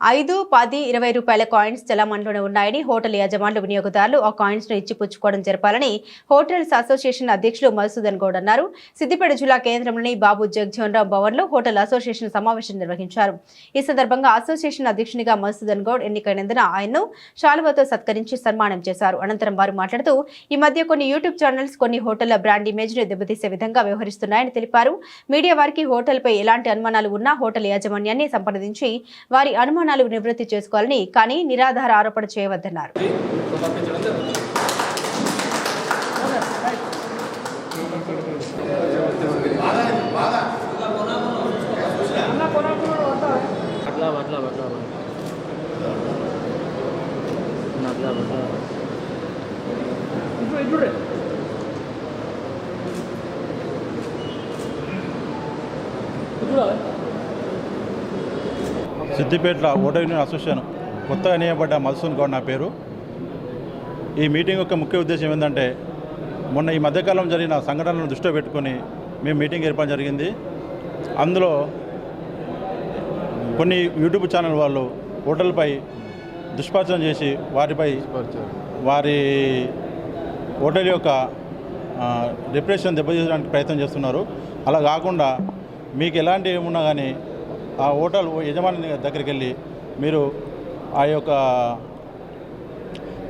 ఐదు పది ఇరవై రూపాయల కాయిన్స్ చలామణిలోనే ఉన్నాయని హోటల్ యజమానులు వినియోగదారులు ఆ కాయిన్స్ను ఇచ్చి పుచ్చుకోవడం జరపాలని హోటల్స్ అసోసియేషన్ అధ్యక్షులు మధుసూదన్ గౌడ్ అన్నారు. సిద్దిపేట జిల్లా కేంద్రంలోని బాబు జగజీవన్ రావు భవన్లో హోటల్ అసోసియేషన్ సమావేశం నిర్వహించారు. ఈ సందర్భంగా అసోసియేషన్ అధ్యక్షునిగా మధుసూదన్ గౌడ్ ఎన్నికైనందున ఆయన్ను శాలువతో సత్కరించి సన్మానం చేశారు. అనంతరం వారు మాట్లాడుతూ ఈ మధ్య కొన్ని యూట్యూబ్ ఛానల్స్ కొన్ని హోటళ్ళ బ్రాండ్ ఇమేజ్ను దెబ్బతీసే విధంగా వ్యవహరిస్తున్నాయని తెలిపారు. మీడియా వారికి హోటల్పై ఎలాంటి అనుమానాలు ఉన్నా హోటల్ యాజమాన్యాన్ని సంప్రదించి వారి అనుమానం అనుమానాలు నివృత్తి చేసుకోవాలని కానీ నిరాధార ఆరోపణ చేయవద్దన్నారు అట్లా సిద్దిపేటలో ఓటర్ యూనియన్ అసోసియేషన్ కొత్తగా నియమపడ్డ మధుసూన్ గౌడ్ నా పేరు. ఈ మీటింగ్ యొక్క ముఖ్య ఉద్దేశం ఏంటంటే మొన్న ఈ మధ్యకాలం జరిగిన సంఘటనలను దృష్టిలో పెట్టుకొని మేము మీటింగ్ ఏర్పాటు జరిగింది. అందులో కొన్ని యూట్యూబ్ ఛానల్ వాళ్ళు హోటల్పై దుష్ప్రచారం చేసి వారిపై వారి హోటల్ యొక్క డిప్రెషన్ దెబ్బతీయడానికి ప్రయత్నం చేస్తున్నారు. అలా కాకుండా మీకు ఎలాంటి ఏమున్నా కానీ ఆ హోటల్ యజమాని దగ్గరికి వెళ్ళి మీరు ఆ యొక్క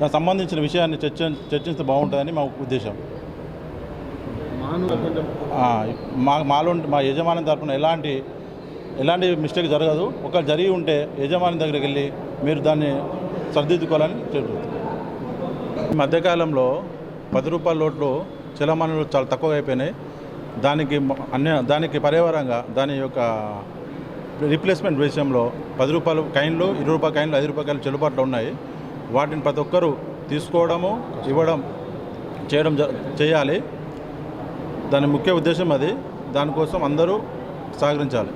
దానికి సంబంధించిన విషయాన్ని చర్చ చర్చిస్తే బాగుంటుందని మా ఉద్దేశం. మా మాలో మా యజమాని తరఫున ఎలాంటి ఎలాంటి మిస్టేక్ జరగదు. ఒకవేళ జరిగి ఉంటే యజమాని దగ్గరికి వెళ్ళి మీరు దాన్ని సరిదిద్దుకోవాలని చెబుతుంది ఈ మధ్యకాలంలో పది రూపాయల లోట్లు చలమానాలు చాలా తక్కువ అయిపోయినాయి. దానికి అన్య దానికి పర్యావరణంగా దాని యొక్క రీప్లేస్మెంట్ విషయంలో పది రూపాయలు కాయిన్లు ఇరవై రూపాయల కాయిన్లు ఐదు రూపాయలు కాయిన్లు చెల్లుబాటులో ఉన్నాయి. వాటిని ప్రతి ఒక్కరూ తీసుకోవడము ఇవ్వడం చేయడం జ- చేయాలి. దాని ముఖ్య ఉద్దేశం అది. దానికోసం అందరూ సహకరించాలి.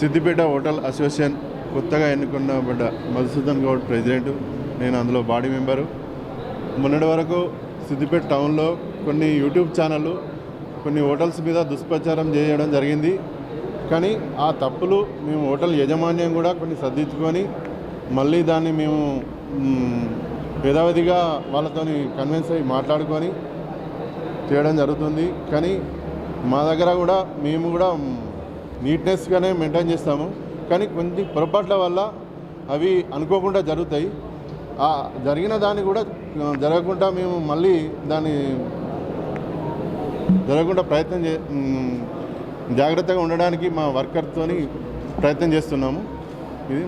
సిద్దిపేట హోటల్ అసోసియేషన్ కొత్తగా ఎన్నుకున్నబడ్డ మధుసూదన్ గౌడ్ ప్రెసిడెంట్. నేను అందులో బాడీ మెంబరు. మొన్నటి వరకు సిద్దిపేట టౌన్లో కొన్ని యూట్యూబ్ ఛానళ్ళు కొన్ని హోటల్స్ మీద దుష్ప్రచారం చేయడం జరిగింది. కానీ ఆ తప్పులు మేము హోటల్ యాజమాన్యం కూడా కొన్ని సర్దిచ్చుకొని మళ్ళీ దాన్ని మేము మ్, యథావిధిగా వాళ్ళతోని కన్విన్స్ అయ్యి మాట్లాడుకొని చేయడం జరుగుతుంది. కానీ మా దగ్గర కూడా మేము కూడా నీట్నెస్గానే మెయింటైన్ చేస్తాము. కానీ కొన్ని పొరపాట్ల వల్ల అవి అనుకోకుండా జరుగుతాయి. ఆ జరిగిన దాన్ని కూడా జరగకుండా మేము మళ్ళీ దాన్ని జరగకుండా ప్రయత్నం చే జాగ్రత్తగా ఉండడానికి మా వర్కర్తో ప్రయత్నం చేస్తున్నాము. ఇది